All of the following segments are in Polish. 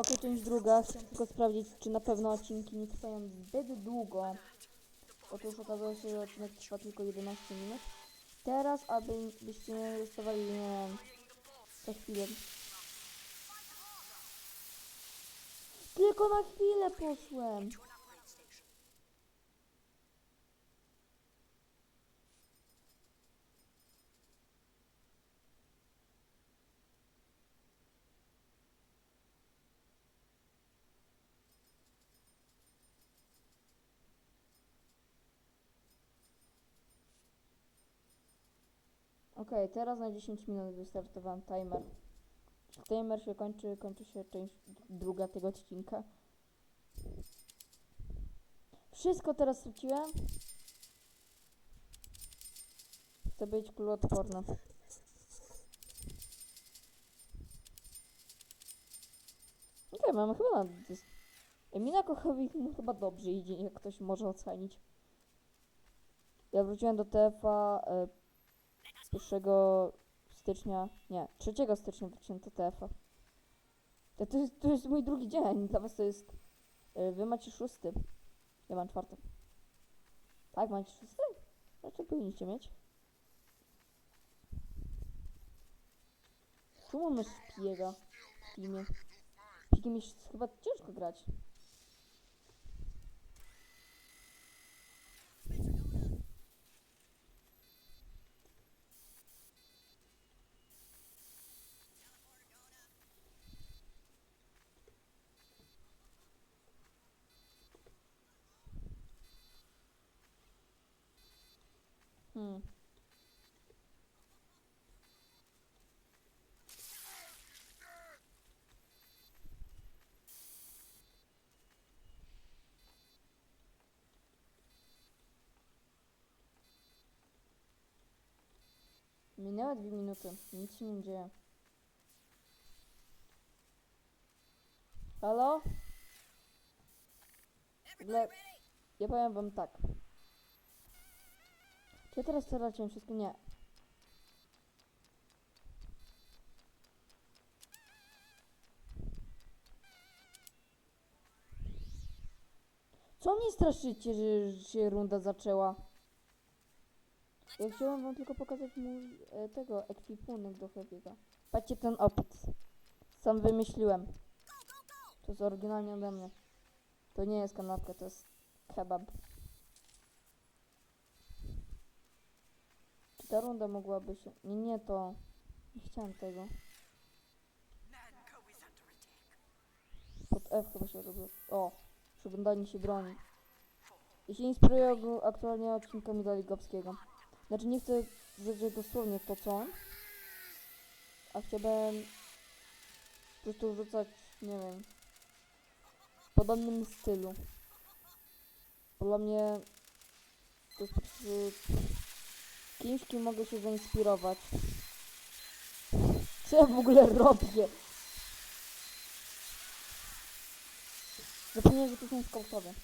Okej, część druga. Chciałem tylko sprawdzić, czy na pewno odcinki nie trwają zbyt długo. Otóż okazało się, że odcinek trwa tylko 11 minut. Teraz, abyście nie dostawali, nie wiem, co chwilę. Tylko na chwilę poszłem. Okej, teraz na 10 minut wystartowałem timer. Timer się kończy, kończy się część druga tego odcinka. Wszystko teraz straciłem. Chcę być kuloodporna. Okej, mamy chyba na... Emina Kochowi mu chyba dobrze idzie, jak ktoś może ocenić. Ja wróciłem do TF-a e, 1 stycznia, nie, 3 stycznia do TF-a. To, to, jest, to jest mój drugi dzień, dla was to jest... e, Wy macie szósty. Ja mam czwarty. Tak, macie szósty? Raczej powinniście mieć. Czemu masz szpiega w teamie? Szpiegiem jest chyba ciężko grać. Hmm. Minęły dwie minuty. Nic się nie dzieje. Halo? Dla... Ja powiem wam tak. Czy teraz straciłem wszystko? Nie. Co mnie straszycie, że, że się runda zaczęła? Ja chciałem wam tylko pokazać mój e, tego ekwipunek do Heavy'ego. Patrzcie ten opis. Sam wymyśliłem. To jest oryginalnie ode mnie. To nie jest kanapka, to jest kebab. Ta runda mogłaby się... Nie, nie to... Nie chciałem tego. Pod F chyba się robiło. O! Przeglądanie się broni. Ja się inspiruję aktualnie odcinkami dla Ligowskiego. Znaczy nie chcę rzeczy dosłownie to co, a chciałbym po prostu rzucać, nie wiem, w podobnym stylu. Bo Dla mnie to jest po prostu kimś, kim mogę się zainspirować. Co ja w ogóle robię? Zapomniałem, że to są skautowie.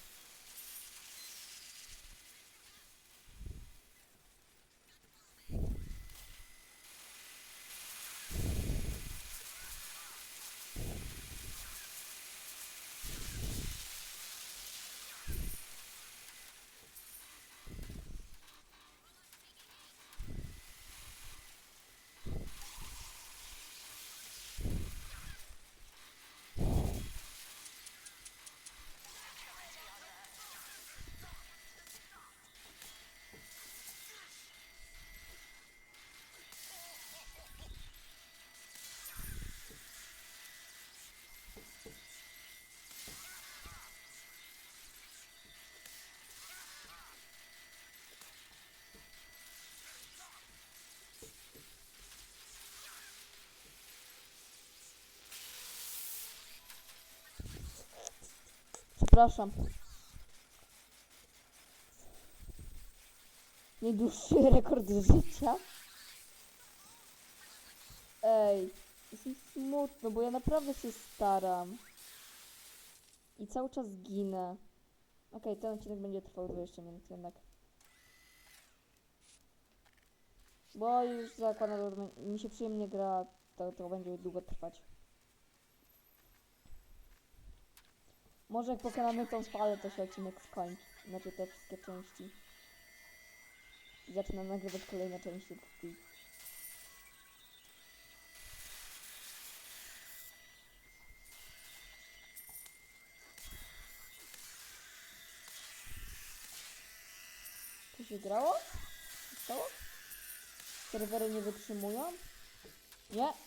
Przepraszam. Najdłuższy rekord życia? Ej, jest mi smutno, bo ja naprawdę się staram. I cały czas ginę. Okej, ten odcinek będzie trwał 20 minut jednak. Bo już zakładam, że mi się przyjemnie gra, to, to będzie długo trwać. Może jak pokonamy tą spalę, to się odcinek skończy. Znaczy te wszystkie części. I zacznę nagrywać kolejne części tej. Co się grało? Stało? Serwery nie wytrzymują? Nie?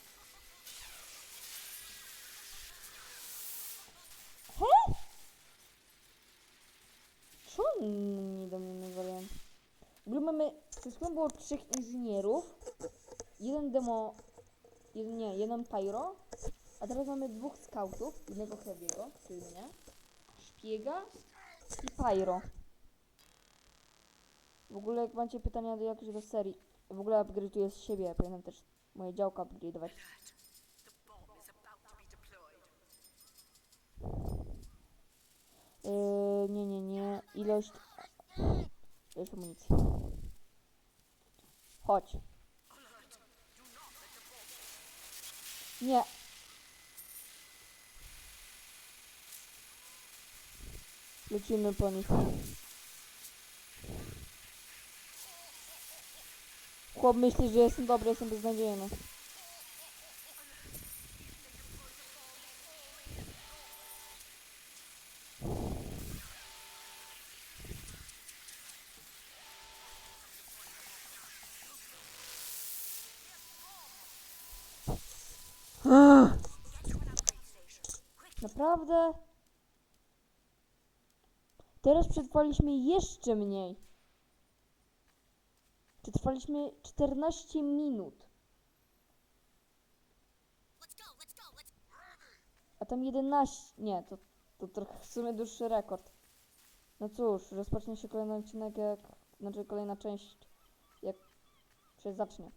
He? Co oni do mnie nawalają? W ogóle mamy, chwilą było trzech inżynierów, jeden demo, jeden, nie, jeden pyro, a teraz mamy dwóch scoutów, jednego heavy'ego, czyli mnie, szpiega i pyro. W ogóle jak macie pytania do jakiejś do serii, w ogóle upgrade'uję z siebie, powinienem też moje działka upgrade'ować. Yy, nie, nie, nie. Ilość. Ilość amunicji. Chodź. Nie. Lecimy po nich. Chłop myśli, że jestem dobry, jestem beznadziejny. Naprawdę? Teraz przetrwaliśmy jeszcze mniej. Przetrwaliśmy 14 minut. A tam 11. Nie, to, to trochę w sumie dłuższy rekord. No cóż, rozpocznie się kolejny odcinek jak. Znaczy kolejna część. Jak się zacznie.